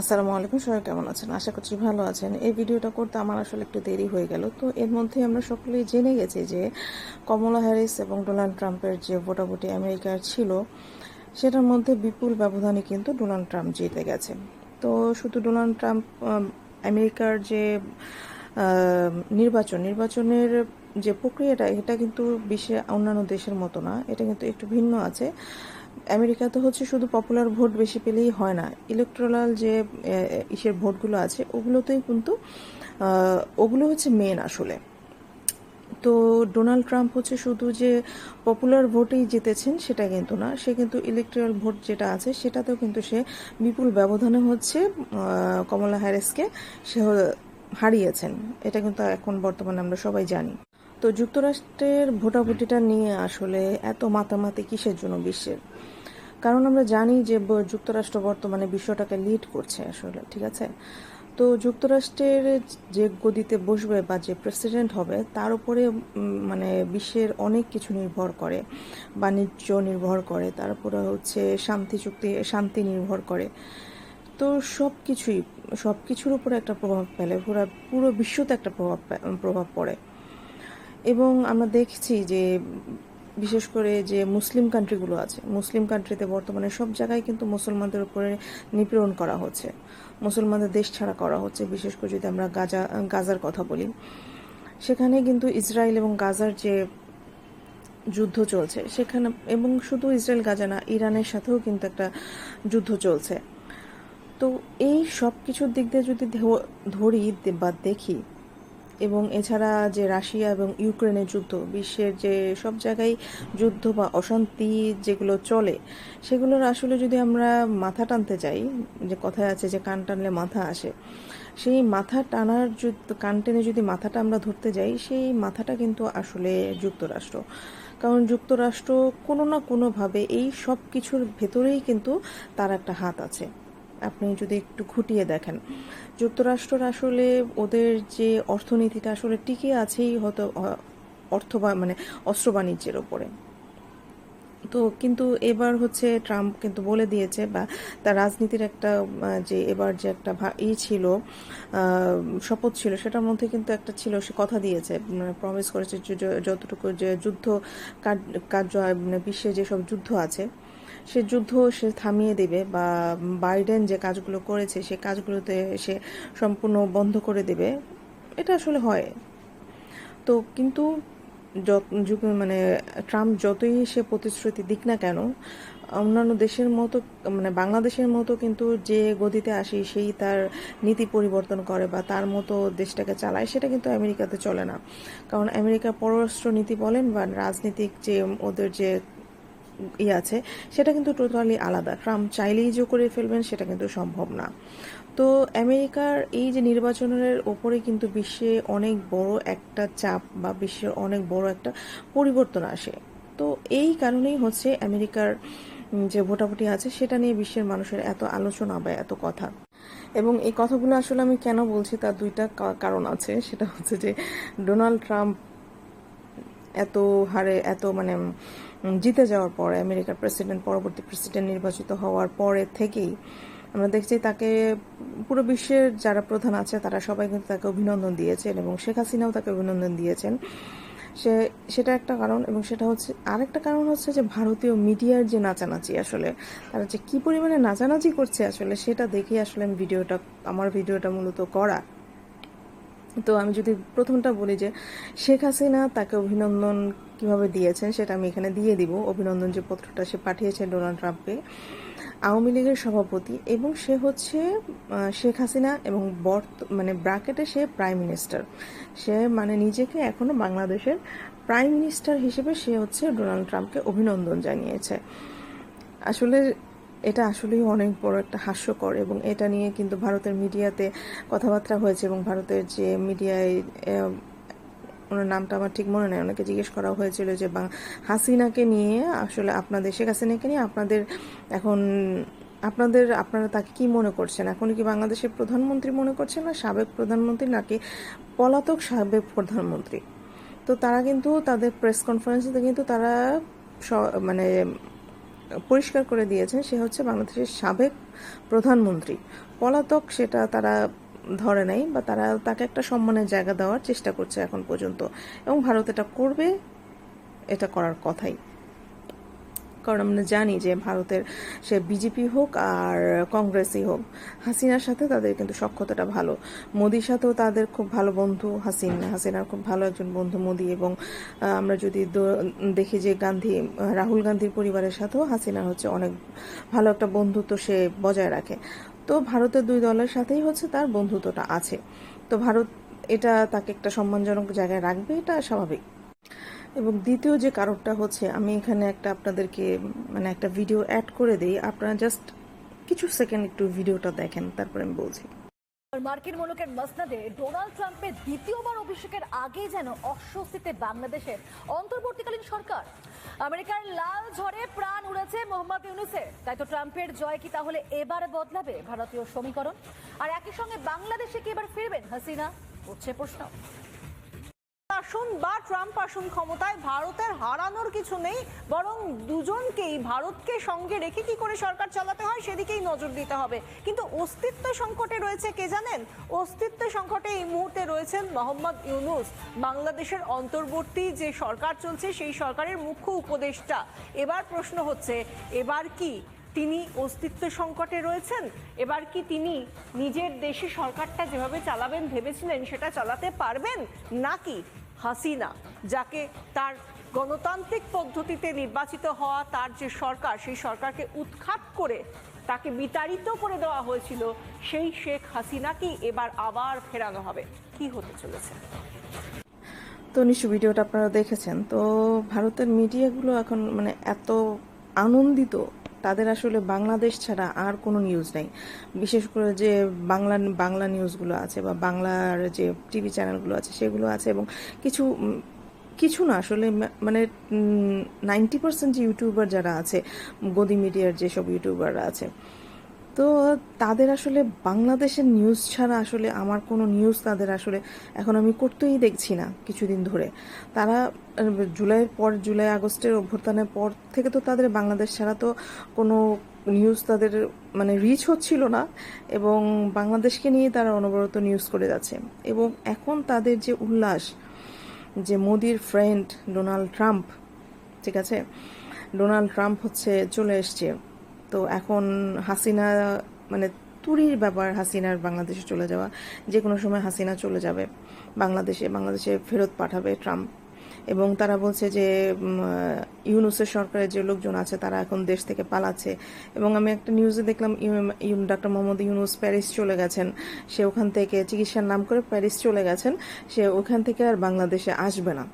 আসসালামু আলাইকুম, সবাই কেমন আছেন? আশা করছি ভালো আছেন। এই ভিডিওটা করতে আমার আসলে একটু দেরি হয়ে গেল। তো এর মধ্যে আমরা সকলেই জেনে গেছি যে কমলা হ্যারিস এবং ডোনাল্ড ট্রাম্পের যে ভোটাভুটি আমেরিকার ছিল, সেটার মধ্যে বিপুল ব্যবধানে কিন্তু ডোনাল্ড ট্রাম্প জিতে গেছে। তো শুধু ডোনাল্ড ট্রাম্প আমেরিকার যে নির্বাচন, নির্বাচনের যে প্রক্রিয়াটা, এটা কিন্তু বিশ্বে অন্যান্য দেশের মতো না। এটা কিন্তু একটু ভিন্ন আছে। আমেরিকাতে হচ্ছে শুধু পপুলার ভোট বেশি পেলেই হয় না। ইলেকট্রাল যে ইসের ভোটগুলো আছে, ওগুলোতেই কিন্তু ওগুলো হচ্ছে মেন আসলে। তো ডোনাল্ড ট্রাম্প হচ্ছে শুধু যে পপুলার ভোটেই জিতেছেন সেটা কিন্তু না, সে কিন্তু ইলেকট্রাল ভোট যেটা আছে সেটাতেও কিন্তু সে বিপুল ব্যবধানে হচ্ছে কমলা হ্যারিসকে সে হারিয়েছেন। এটা কিন্তু এখন বর্তমানে আমরা সবাই জানি। তো যুক্তরাষ্ট্রের ভোটাভুটিটা নিয়ে আসলে এত মাতামাতি কিসের জন্য বিশ্বের? কারণ আমরা জানি যে যুক্তরাষ্ট্র বর্তমানে বিশ্বটাকে লিড করছে আসলে, ঠিক আছে? তো যুক্তরাষ্ট্রের যে গদিতে বসবে বা যে প্রেসিডেন্ট হবে, তার উপরে মানে বিশ্বের অনেক কিছু নির্ভর করে, বাণিজ্য নির্ভর করে তারপরে হচ্ছে শান্তি চুক্তি, শান্তি নির্ভর করে। তো সব কিছুই সব কিছুর উপরে একটা প্রভাব ফেলে, পুরো পুরো বিশ্বতে একটা প্রভাব প্রভাব পড়ে। এবং আমরা দেখছি যে বিশেষ করে যে মুসলিম কান্ট্রিগুলো আছে, মুসলিম কান্ট্রিতে বর্তমানে সব জায়গায় কিন্তু মুসলমানদের উপরে নিপীড়ন করা হচ্ছে। মুসলমানদের দেশ ছাড়া করা হচ্ছে, বিশেষ করে যদি আমরা গাজা, গাজার কথা বলি। সেখানে কিন্তু ইসরায়েল এবং গাজার যে যুদ্ধ চলছে, সেখানে এবং শুধু ইসরায়েল, গাজা না, ইরানের সাথেও কিন্তু একটা যুদ্ধ চলছে। তো এই সব কিছুর দিক দিয়ে যদি ধরি বা দেখি এবং এছাড়া যে রাশিয়া এবং ইউক্রেনের যুদ্ধ, বিশ্বের যে সব জায়গায় যুদ্ধ বা অশান্তি যেগুলো চলে, সেগুলোর আসলে যদি আমরা মাথা টানতে যাই, যে কথায় আছে যে কান টানলে মাথা আসে, সেই মাথা টানার যুদ্ধ, কান টেনে যদি মাথাটা আমরা ধরতে যাই, সেই মাথাটা কিন্তু আসলে যুক্তরাষ্ট্র। কারণ যুক্তরাষ্ট্র কোনো না কোনোভাবে এই সব কিছুর ভেতরেই কিন্তু তার একটা হাত আছে। আপনি যদি একটু খুঁটিয়ে দেখেন। যুক্তরাষ্ট্র আসলে ওদের যে অর্থনীতিটা আসলে টিকে আছেই হয়তো অর্থ মানে অস্ত্র বাণিজ্যের ওপরে। তো কিন্তু এবার হচ্ছে ট্রাম্প কিন্তু বলে দিয়েছে বা তার রাজনীতির একটা যে এবার যে একটা ই ছিল শপথ ছিল, সেটার মধ্যে কিন্তু একটা ছিল, সে কথা দিয়েছে মানে প্রমিস করেছে যতটুকু যে যুদ্ধ কার- কার্য মানে বিশ্বে যেসব যুদ্ধ আছে, সে যুদ্ধ সে থামিয়ে দেবে বা বাইডেন যে কাজগুলো করেছে, সে কাজগুলোতে সে সম্পূর্ণ বন্ধ করে দেবে, এটা আসলে হয়। তো কিন্তু যত মানে ট্রাম্প যতই সে প্রতিশ্রুতি দিক না কেন, অন্যান্য দেশের মতো মানে বাংলাদেশের মতো কিন্তু যে গদিতে আসি, সেই তার নীতি পরিবর্তন করে বা তার মতো দেশটাকে চালায়, সেটা কিন্তু আমেরিকাতে চলে না। কারণ আমেরিকার পররাষ্ট্র নীতি বলেন বা রাজনীতিক যে ওদের যে ই আছে, সেটা কিন্তু টোটালি আলাদা। ট্রাম্প চাইলেই যে করে ফেলবেন, সেটা কিন্তু সম্ভব না। তো আমেরিকার এই যে নির্বাচনের ওপরে কিন্তু বিশ্বে অনেক বড় একটা চাপ বা বিশ্বের অনেক বড় একটা পরিবর্তন আসে। তো এই কারণেই হচ্ছে আমেরিকার যে ভোটাভুটি আছে, সেটা নিয়ে বিশ্বের মানুষের এত আলোচনা বা এত কথা। এবং এই কথাগুলো আসলে আমি কেন বলছি, তার দুইটা কারণ আছে। সেটা হচ্ছে যে ডোনাল্ড ট্রাম্প এত হারে, এত মানে জিতে যাওয়ার পরে, আমেরিকার প্রেসিডেন্ট পরবর্তী প্রেসিডেন্ট নির্বাচিত হওয়ার পরে থেকেই আমরা দেখছি তাকে পুরো বিশ্বের যারা প্রধান আছে, তারা সবাই কিন্তু তাকে অভিনন্দন দিয়েছেন এবং শেখ হাসিনাও তাকে অভিনন্দন দিয়েছেন। সে, সেটা একটা কারণ এবং সেটা হচ্ছে, আরেকটা কারণ হচ্ছে যে ভারতীয় মিডিয়ার যে নাচানাচি আসলে, তারা যে কি পরিমাণে নাচানাচি করছে আসলে, সেটা দেখে আসলে আমি ভিডিওটা, আমার ভিডিওটা মূলত করা। তো আমি যদি প্রথমটা বলি যে, শেখ হাসিনা তাকে অভিনন্দন কীভাবে দিয়েছেন সেটা আমি এখানে দিয়ে দিব। অভিনন্দন যে পত্রটা সে পাঠিয়েছে ডোনাল্ড ট্রাম্পকে। আওয়ামী লীগের সভাপতি এবং সে হচ্ছে শেখ হাসিনা এবং বর্ত মানে ব্র্যাকেটে সে প্রাইম মিনিস্টার। সে মানে নিজেকে এখনও বাংলাদেশের প্রাইম মিনিস্টার হিসেবে সে হচ্ছে ডোনাল্ড ট্রাম্পকে অভিনন্দন জানিয়েছে। আসলে এটা আসলেই অনেক বড় একটা হাস্যকর এবং এটা নিয়ে কিন্তু ভারতের মিডিয়াতে কথাবার্তা হয়েছে এবং ভারতের যে মিডিয়ায় ওনার নামটা আমার ঠিক মনে নেই। ওনাকে জিজ্ঞেস করা হয়েছিল যে, বা, হাসিনাকে নিয়ে আসলে আপনাদের, শেখ হাসিনাকে নিয়ে আপনাদের এখন, আপনাদের, আপনারা তাকে কি মনে করছেন? এখন কি বাংলাদেশের প্রধানমন্ত্রী মনে করছেন না সাবেক প্রধানমন্ত্রী নাকি পলাতক সাবেক প্রধানমন্ত্রী? তো তারা কিন্তু তাদের প্রেস কনফারেন্সে কিন্তু তারা মানে পরিষ্কার করে দিয়েছেন, সে হচ্ছে বাংলাদেশের সাবেক প্রধানমন্ত্রী। পলাতক সেটা তারা ধরে নাই, বা তারা তাকে একটা সম্মানের জায়গা দেওয়ার চেষ্টা করছে এখন পর্যন্ত। এবং ভারত এটা করবে, এটা করার কথাই। কারণ আমরা জানি যে ভারতের সে বিজেপি হোক আর কংগ্রেসই হোক, হাসিনার সাথে তাদের কিন্তু সক্ষতাটা ভালো। মোদির সাথেও তাদের খুব ভালো বন্ধু হাসিনা। হাসিনার খুব ভালো একজন বন্ধু মোদি। এবং আমরা যদি দেখি যে গান্ধী, রাহুল গান্ধীর পরিবারের সাথেও হাসিনার হচ্ছে অনেক ভালো একটা বন্ধুত্ব সে বজায় রাখে। তো ভারতের দুই দলের সাথেই হচ্ছে তার বন্ধুত্বটা আছে। তো ভারত এটা তাকে একটা সম্মানজনক জায়গায় রাখবে, এটা স্বাভাবিক। এবং দ্বিতীয় যে কারণটা হচ্ছে, আমি এখানে একটা আপনাদেরকে মানে একটা ভিডিও অ্যাড করে দিই। আপনারা জাস্ট কিছু সেকেন্ড একটু ভিডিওটা দেখেন, তারপরে আমি বলছি। মার্কিন মুলুকের মসনদে ডোনাল্ড ট্রাম্পের দ্বিতীয়বার অভিষেকের আগে যেন অস্বস্তিতে বাংলাদেশের অন্তর্বর্তীকালীন সরকার। আমেরিকার লাল ঝড়ে প্রাণ উড়েছে মোহাম্মদ ইউনুসের। তাই তো ট্রাম্পের জয় কি তাহলে এবার বদলাবে ভারতীয় সমীকরণ? আর একই সঙ্গে বাংলাদেশে কি এবার ফিরবেন হাসিনা? উঠছে প্রশ্ন। আসুন বা ট্রাম্প আসুন, ক্ষমতায় ভারতের হারানোর কিছু নেই, বরং দুজনকেই ভারতকে সঙ্গে রেখে কি করে সরকার চালাতে হয় সেদিকেই নজর দিতে হবে। কিন্তু অস্তিত্ব সংকটে রয়েছে কে জানেন? অস্তিত্ব সংকটে এই মুহূর্তে রয়েছেন মোহাম্মদ ইউনুস। বাংলাদেশের অন্তর্বর্তী যে সরকার চলছে, সেই সরকারের মুখ্য উপদেষ্টা। এবার প্রশ্ন হচ্ছে, এবার কি তিনি অস্তিত্ব সংকটে রয়েছেন? এবার কি তিনি নিজের দেশে সরকারটা যেভাবে চালাবেন, ভেবেছিলেন সেটা চালাতে পারবেন? নাকি হাসিনা, যাকে তার গণতান্ত্রিক পদ্ধতিতে নির্বাচিত হওয়া তার যে সরকার, সেই সরকারকে উৎখাত করে তাকে বিতাড়িত করে দেওয়া হয়েছিল, সেই শেখ হাসিনাকেই এবার আবার ফেরানো হবে। কি হতে চলেছে? তো নিশ্চয় ভিডিওটা আপনারা দেখেছেন। তো ভারতের মিডিয়াগুলো এখন মানে এত আনন্দিত তাদের আসলে বাংলাদেশ ছাড়া আর কোনো নিউজ নেই। বিশেষ করে যে বাংলা বাংলা নিউজগুলো আছে বা বাংলার যে টিভি চ্যানেলগুলো আছে সেগুলো আছে এবং কিছু কিছু না আসলে মানে নাইনটি পার্সেন্ট যে ইউটিউবার যারা আছে, গদি মিডিয়ার যেসব ইউটিউবাররা আছে তো তাদের আসলে বাংলাদেশের নিউজ ছাড়া আসলে আমার কোনো নিউজ তাদের আসলে এখন আমি করতেই দেখছি না কিছুদিন ধরে। তারা জুলাইয়ের পর, জুলাই আগস্টের অভ্যর্থনের পর থেকে তো তাদের বাংলাদেশ ছাড়া তো কোনো নিউজ তাদের মানে রিচ হচ্ছিল না এবং বাংলাদেশকে নিয়ে তারা অনবরত নিউজ করে যাচ্ছে। এবং এখন তাদের যে উল্লাস, যে মোদির ফ্রেন্ড ডোনাল্ড ট্রাম্প, ঠিক আছে? ডোনাল্ড ট্রাম্প হচ্ছে চলে এসছে। তো এখন হাসিনা মানে তুরির ব্যাপার হাসিনার বাংলাদেশে চলে যাওয়া, যে কোনো সময় হাসিনা চলে যাবে বাংলাদেশে বাংলাদেশে ফেরত পাঠাবে ট্রাম্প। এবং তারা বলছে যে ইউনুসের সরকারের যে লোকজন আছে, তারা এখন দেশ থেকে পালাচ্ছে। এবং আমি একটা নিউজে দেখলাম ডক্টর মোহাম্মদ ইউনুস প্যারিস চলে গেছেন। সে ওখান থেকে চিকিৎসার নাম করে প্যারিস চলে গেছেন। সে ওখান থেকে আর বাংলাদেশে আসবে না।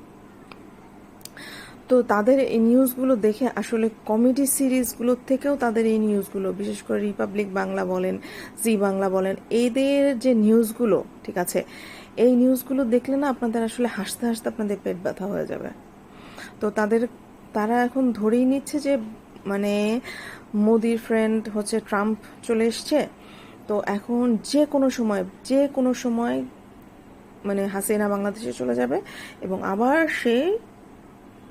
তো তাদের এই নিউজগুলো দেখে আসলে কমেডি সিরিজগুলোর থেকেও তাদের এই নিউজগুলো বিশেষ করে রিপাবলিক বাংলা বলেন জি বাংলা বলেন, এদের যে নিউজগুলো ঠিক আছে, এই নিউজগুলো দেখলে না আপনাদের আসলে হাসতে হাসতে আপনাদের পেট ব্যথা হয়ে যাবে। তো তাদের, তারা এখন ধরেই নিচ্ছে যে মানে মোদির ফ্রেন্ড হচ্ছে ট্রাম্প চলে এসছে। তো এখন যে কোনো সময়, যে কোনো সময় মানে হাসিনা বাংলাদেশে চলে যাবে এবং আবার সে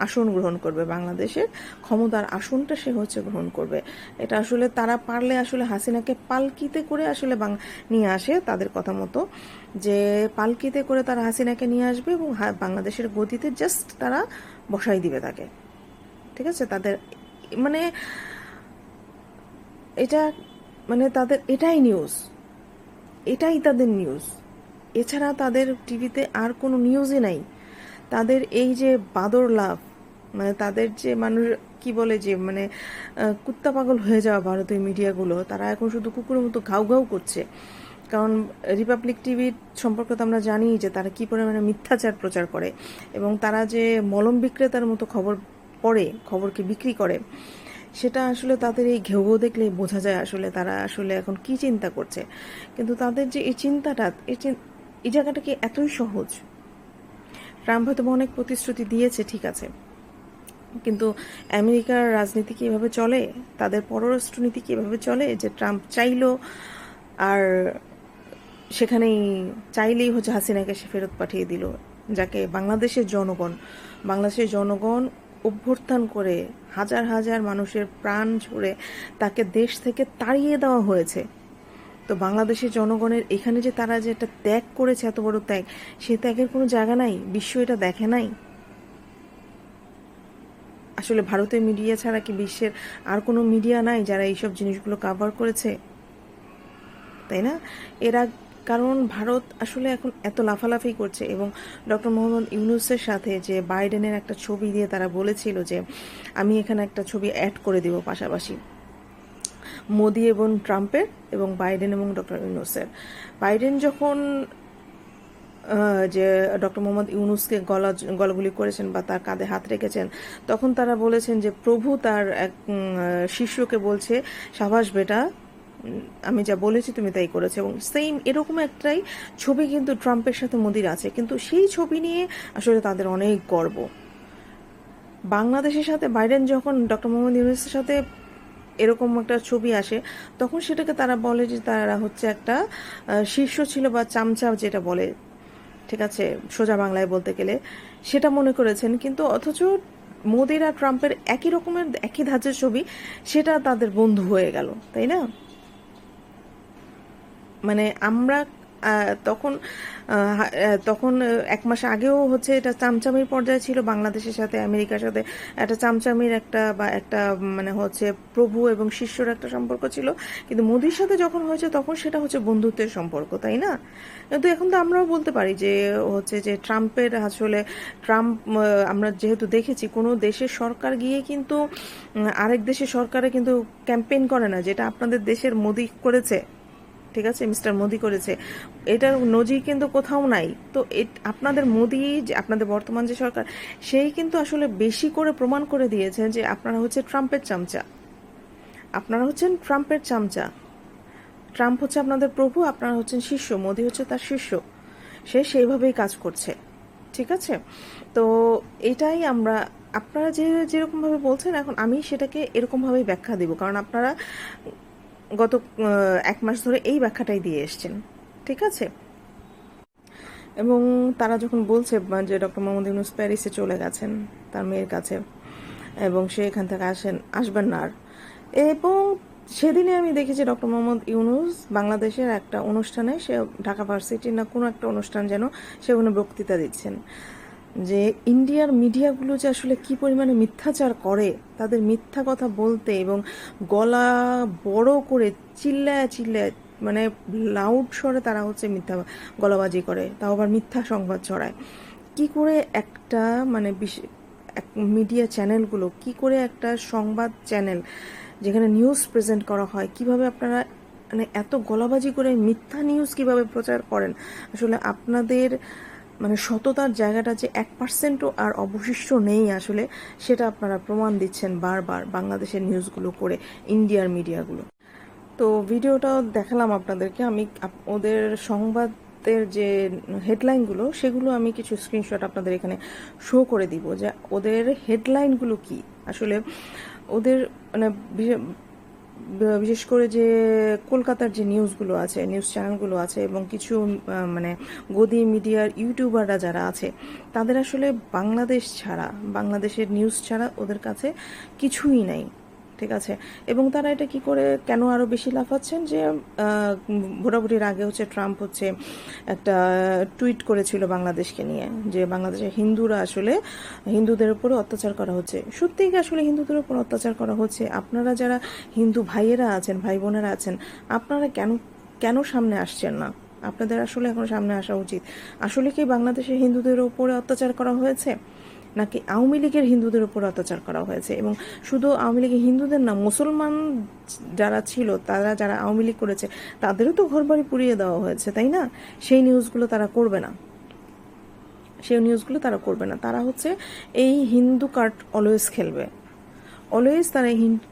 আসন গ্রহণ করবে বাংলাদেশের। ক্ষমতার আসনটা সে হচ্ছে গ্রহণ করবে। এটা আসলে তারা পারলে আসলে হাসিনাকে পালকিতে করে আসলে নিয়ে আসে তাদের কথা মতো। যে পালকিতে করে তারা হাসিনাকে নিয়ে আসবে এবং বাংলাদেশের গতিতে জাস্ট তারা বসাই দিবে তাকে। ঠিক আছে? তাদের মানে এটা মানে তাদের এটাই নিউজ এটাই তাদের নিউজ এছাড়া তাদের টিভিতে আর কোনো নিউজই নাই। তাদের এই যে বাদর লাভ মানে তাদের যে মানুষ, কি বলে যে মানে কুত্তা পাগল হয়ে যাওয়া ভারতীয় মিডিয়াগুলো, তারা এখন শুধু কুকুরের মতো ঘাউ ঘাউ করছে। কারণ রিপাবলিক টিভির সম্পর্কে তো আমরা জানি যে তারা কি পরিমাণে মিথ্যাচার প্রচার করে এবং তারা যে মলম বিক্রেতার মতো খবর পড়ে, খবরকে বিক্রি করে, সেটা আসলে তাদের এই ঘেউ দেখলে বোঝা যায় আসলে তারা আসলে এখন কি চিন্তা করছে। কিন্তু তাদের যে এই চিন্তাটা, এই চিন- এই জায়গাটা কি এতই সহজ? ট্রাম্প হয়তো অনেক প্রতিশ্রুতি দিয়েছে, ঠিক আছে। কিন্তু আমেরিকার রাজনীতি কি এভাবে চলে? তাদের পররাষ্ট্রনীতি কি এভাবে চলে যে ট্রাম্প চাইলো আর সেখানেই চাইলেই হচ্ছে হাসিনাকে সে ফেরত পাঠিয়ে দিল, যাকে বাংলাদেশের জনগণ বাংলাদেশের জনগণ অভ্যর্থান করে হাজার হাজার মানুষের প্রাণ ঝরে তাকে দেশ থেকে তাড়িয়ে দেওয়া হয়েছে। তো বাংলাদেশের জনগণের এখানে যে তারা যে একটা ত্যাগ করেছে, এত বড় ত্যাগ সে ত্যাগের কোনো জায়গা নাই? বিশ্ব এটা দেখে নাই? আসলে ভারতের মিডিয়া ছাড়া কি বিশ্বের আর কোনো মিডিয়া নাই যারা এইসব জিনিসগুলো কাভার করেছে? তাই না? এরা কারণ ভারত আসলে এখন এত লাফালাফি করছে এবং ডক্টর মোহাম্মদ ইউনুসের সাথে যে বাইডেনের একটা ছবি দিয়ে তারা বলেছিল যে, আমি এখানে একটা ছবি অ্যাড করে দিব পাশাপাশি। মোদি এবং ট্রাম্পের এবং বাইডেন এবং ডক্টর ইউনুসের। বাইডেন যখন যে ডক্টর মোহাম্মদ ইউনুসকে গলা, গলাগুলি করেছেন বা তার কাঁধে হাত রেখেছেন, তখন তারা বলেছেন যে প্রভু তার এক শিষ্যকে বলছে, সাবাস বেটা আমি যা বলেছি তুমি তাই করেছ। এবং সেম এরকম একটাই ছবি কিন্তু ট্রাম্পের সাথে মোদির আছে। কিন্তু সেই ছবি নিয়ে আসলে তাদের অনেক গর্ব। বাংলাদেশের সাথে বাইডেন যখন ডক্টর মোহাম্মদ ইউনুসের সাথে এরকম একটা ছবি আসে, তখন সেটাকে তারা বলে যে তারা হচ্ছে একটা শীর্ষ ছিল বা চামচা যেটা বলে। ঠিক আছে, সোজা বাংলায় বলতে গেলে। সেটা মনে করেছেন, কিন্তু অথচ মোদির আর ট্রাম্পের একই রকমের, একই ধাঁচের ছবি, সেটা তাদের বন্ধু হয়ে গেল, তাই না? মানে আমরা তখন তখন এক মাস আগেও হচ্ছে এটা চামচামির পর্যায়ে ছিল। বাংলাদেশের সাথে, আমেরিকার সাথে একটা চামচামির একটা বা একটা মানে হচ্ছে প্রভু এবং শিষ্যর একটা সম্পর্ক ছিল। কিন্তু মোদির সাথে যখন হয়েছে, তখন সেটা হচ্ছে বন্ধুত্বের সম্পর্ক, তাই না? কিন্তু এখন তো আমরাও বলতে পারি যে, হচ্ছে যে ট্রাম্পের আসলে, ট্রাম্প আমরা যেহেতু দেখেছি, কোনো দেশের সরকার গিয়ে কিন্তু আরেক দেশের সরকারে কিন্তু ক্যাম্পেইন করে না, যেটা আপনাদের দেশের মোদি করেছে। ঠিক আছে, মিস্টার মোদি করেছে। এটার নজির কিন্তু কোথাও নাই। তো আপনাদের মোদি যে, আপনাদের বর্তমান যে সরকার, সেই কিন্তু আসলে বেশি করে প্রমাণ করে দিয়েছেন যে আপনারা হচ্ছে ট্রাম্পের চামচা। আপনারা হচ্ছেন ট্রাম্পের চামচা। ট্রাম্প হচ্ছে আপনাদের প্রভু, আপনারা হচ্ছেন শিষ্য, মোদি হচ্ছে তার শিষ্য। সে সেইভাবেই কাজ করছে। ঠিক আছে? তো এটাই আমরা, আপনারা যে, যেরকমভাবে বলছেন, এখন আমি সেটাকে এরকমভাবেই ব্যাখ্যা দিব। কারণ আপনারা গত এক মাস ধরে এই ব্যাখ্যাটাই দিয়ে এসছেন। ঠিক আছে? এবং তারা যখন বলছে যে ডক্টর মোহাম্মদ ইউনুস প্যারিসে চলে গেছেন, তার মেয়ের কাছে, এবং সে এখান থেকে আসেন, আসবেন না আর। এবং সেদিনে আমি দেখেছি ডক্টর মোহাম্মদ ইউনুস বাংলাদেশের একটা অনুষ্ঠানে, সে ঢাকা ভার্সিটির না কোনো একটা অনুষ্ঠান যেন সেখানে বক্তৃতা দিচ্ছেন। যে ইন্ডিয়ার মিডিয়াগুলো যে আসলে কি পরিমাণে মিথ্যাচার করে, তাদের মিথ্যা কথা বলতে এবং গলা বড় করে চিল্লায় চিল্লায় মানে লাউড স্বরে তারা হচ্ছে মিথ্যা গলাবাজি করে, তাও আবার মিথ্যা সংবাদ ছড়ায়। কি করে একটা মানে মিডিয়া চ্যানেলগুলো কি করে একটা সংবাদ চ্যানেল যেখানে নিউজ প্রেজেন্ট করা হয়, কীভাবে আপনারা মানে এত গলাবাজি করে মিথ্যা নিউজ কীভাবে প্রচার করেন? আসলে আপনাদের মানে সততার জায়গাটা যে এক পার্সেন্টও আর অবশিষ্ট নেই আসলে, সেটা আপনারা প্রমাণ দিচ্ছেন বারবার বাংলাদেশের নিউজগুলো করে, ইন্ডিয়ার মিডিয়াগুলো। তো ভিডিওটাও দেখালাম আপনাদেরকে, আমি ওদের সংবাদের যে হেডলাইনগুলো, সেগুলো আমি কিছু স্ক্রিনশট আপনাদের এখানে শো করে দিব যে ওদের হেডলাইনগুলো কি? আসলে ওদের মানে বিশেষ করে যে কলকাতার যে নিউজগুলো আছে, নিউজ চ্যানেলগুলো আছে এবং কিছু মানে গদি মিডিয়ার ইউটিউবাররা যারা আছে, তাদের আসলে বাংলাদেশ ছাড়া, বাংলাদেশের নিউজ ছাড়া ওদের কাছে কিছুই নাই। ঠিক আছে। এবং তারা এটা কি করে, কেন আরও বেশি লাফাচ্ছেন যে ভোটাভুটির আগে হচ্ছে ট্রাম্প হচ্ছে একটা টুইট করেছিল বাংলাদেশকে নিয়ে যে বাংলাদেশের হিন্দুরা আসলে হিন্দুদের উপরে অত্যাচার করা হচ্ছে। সত্যিই কি আসলে হিন্দুদের উপর অত্যাচার করা হচ্ছে? আপনারা যারা হিন্দু ভাইয়েরা আছেন, ভাই বোনেরা আছেন, আপনারা কেন কেন সামনে আসছেন না? আপনাদের আসলে এখন সামনে আসা উচিত। আসলে কি বাংলাদেশের হিন্দুদের উপরে অত্যাচার করা হয়েছে? নাকি আওয়ামী লীগের হিন্দুদের উপর অত্যাচার করা হয়েছে? এবং শুধু আওয়ামী লীগের হিন্দুদের না, মুসলমান যারা ছিল, তারা যারা আওয়ামী লীগ করেছে, তাদেরও তো ঘরবাড়ি পুড়িয়ে দেওয়া হয়েছে, তাই না? সেই নিউজগুলো তারা করবে না। সেই নিউজগুলো তারা করবে না। তারা হচ্ছে এই হিন্দু কার্ড অলওয়েজ খেলবে। অলওয়েজ তারা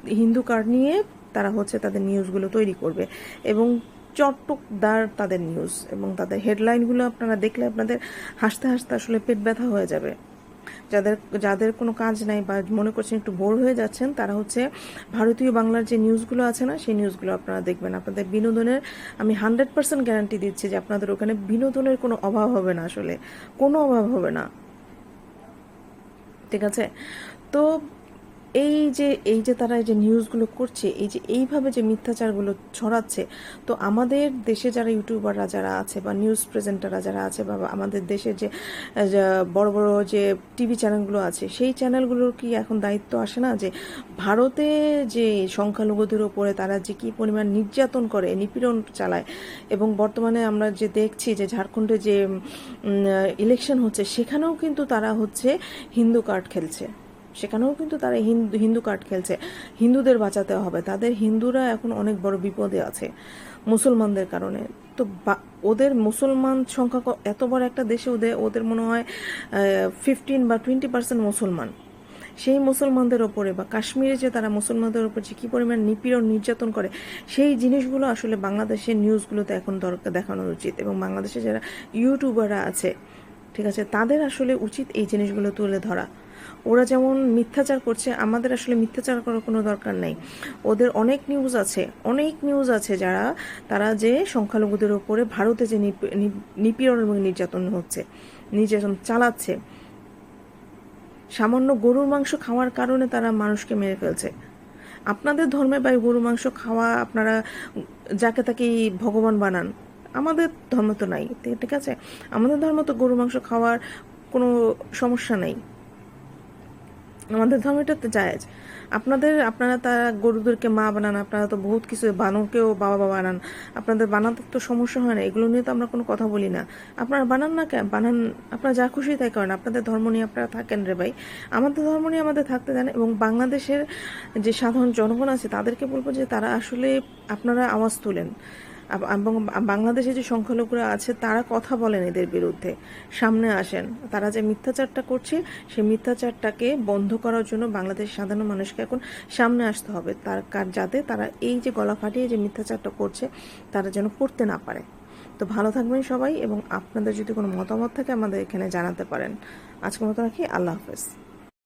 হিন্দু কার্ড নিয়ে তারা হচ্ছে তাদের নিউজগুলো তৈরি করবে। এবং চটকদার তাদের নিউজ এবং তাদের হেডলাইনগুলো আপনারা দেখলে আপনাদের হাসতে হাসতে আসলে পেট ব্যথা হয়ে যাবে। যাদের যাদের কোনো কাজ নাই বা মনে করছেন একটু বোর হয়ে যাচ্ছেন, তারা হচ্ছে ভারতীয় বাংলার যে নিউজগুলো আছে না, সেই নিউজগুলো আপনারা দেখবেন। আপনাদের বিনোদনের, আমি হান্ড্রেড পার্সেন্ট গ্যারান্টি দিচ্ছি যে আপনাদের ওখানে বিনোদনের কোনো অভাব হবে না আসলে। কোনো অভাব হবে না। ঠিক আছে? তো এই যে এই যে তারা এই যে নিউজগুলো করছে, এই যে এইভাবে যে মিথ্যাচারগুলো ছড়াচ্ছে, তো আমাদের দেশে যারা ইউটিউবাররা যারা আছে বা নিউজ প্রেজেন্টাররা যারা আছে বা আমাদের দেশের যে বড় বড় যে টিভি চ্যানেলগুলো আছে, সেই চ্যানেলগুলোর কি এখন দায়িত্ব আসে না যে ভারতে যে সংখ্যালঘুদের ওপরে তারা যে কী পরিমাণ নির্যাতন করে, নিপীড়ন চালায় এবং বর্তমানে আমরা যে দেখছি যে ঝাড়খণ্ডে যে ইলেকশন হচ্ছে, সেখানেও কিন্তু তারা হচ্ছে হিন্দু কার্ড খেলছে। সেখানেও কিন্তু তারা হিন্দু হিন্দু কার্ড খেলছে। হিন্দুদের বাঁচাতে হবে। তাদের হিন্দুরা এখন অনেক বড় বিপদে আছে মুসলমানদের কারণে। তো ওদের মুসলমান সংখ্যা এত বড় একটা দেশে ওদের ওদের মনে হয় ফিফটিন বা টোয়েন্টি পার্সেন্ট মুসলমান। সেই মুসলমানদের ওপরে বা কাশ্মীরে যে তারা মুসলমানদের ওপর যে কী পরিমাণ নিপীড়ন নির্যাতন করে, সেই জিনিসগুলো আসলে বাংলাদেশের নিউজগুলোতে এখন দরকার দেখানো উচিত এবং বাংলাদেশে যারা ইউটিউবাররা আছে, ঠিক আছে, তাদের আসলে উচিত এই জিনিসগুলো তুলে ধরা। ওরা যেমন মিথ্যাচার করছে, আমাদের আসলে মিথ্যাচার করার কোনো দরকার নেই। ওদের অনেক নিউজ আছে, অনেক নিউজ আছে যারা, তারা যে সংখ্যালঘুদের ওপরে ভারতে যে নিপ- নিপ- নিপীড়ন এবং নির্যাতন হচ্ছে, নির্যাতন চালাচ্ছে, সামান্য গরুর মাংস খাওয়ার কারণে তারা মানুষকে মেরে ফেলছে। আপনাদের ধর্মে বা গরুর মাংস খাওয়া, আপনারা যাকে তাকে ভগবান বানান, আমাদের ধর্ম তো নাই, ঠিক আছে? আমাদের ধর্ম তো গরুর মাংস খাওয়ার কোনো সমস্যা নেই। আমাদের ধর্মটা তো জায়েজ। আপনাদের, আপনারা তারা গরুদেরকে মা বানান, আপনারা তো বহুত কিছু বানরকেও বাবা বাবা বানান। আপনাদের বানাতে তো সমস্যা হয় না, এগুলো নিয়ে তো আমরা কোনো কথা বলি না। আপনারা বানান না কেন? বানান, আপনারা যা খুশি তাই করেন। আপনাদের ধর্ম নিয়ে আপনারা থাকেন রে ভাই। আমাদের ধর্ম নিয়ে আমাদের থাকতে দেন এবং বাংলাদেশের যে সাধারণ জনগণ আছে, তাদেরকে বলব যে তারা আসলে আপনারা আওয়াজ তুলেন। এবং বাংলাদেশে যে সংখ্যালঘুরা আছে, তারা কথা বলেন এদের বিরুদ্ধে। সামনে আসেন। তারা যে মিথ্যাচারটা করছে সেই মিথ্যাচারটাকে বন্ধ করার জন্য বাংলাদেশের সাধারণ মানুষকে এখন সামনে আসতে হবে। তার কার- যাতে তারা এই যে গলা ফাটিয়ে যে মিথ্যাচারটা করছে, তারা যেন করতে না পারে। তো ভালো থাকবেন সবাই এবং আপনাদের যদি কোনো মতামত থাকে আমাদের এখানে জানাতে পারেন। আজকের মতো রাখি। আল্লাহ হাফেজ।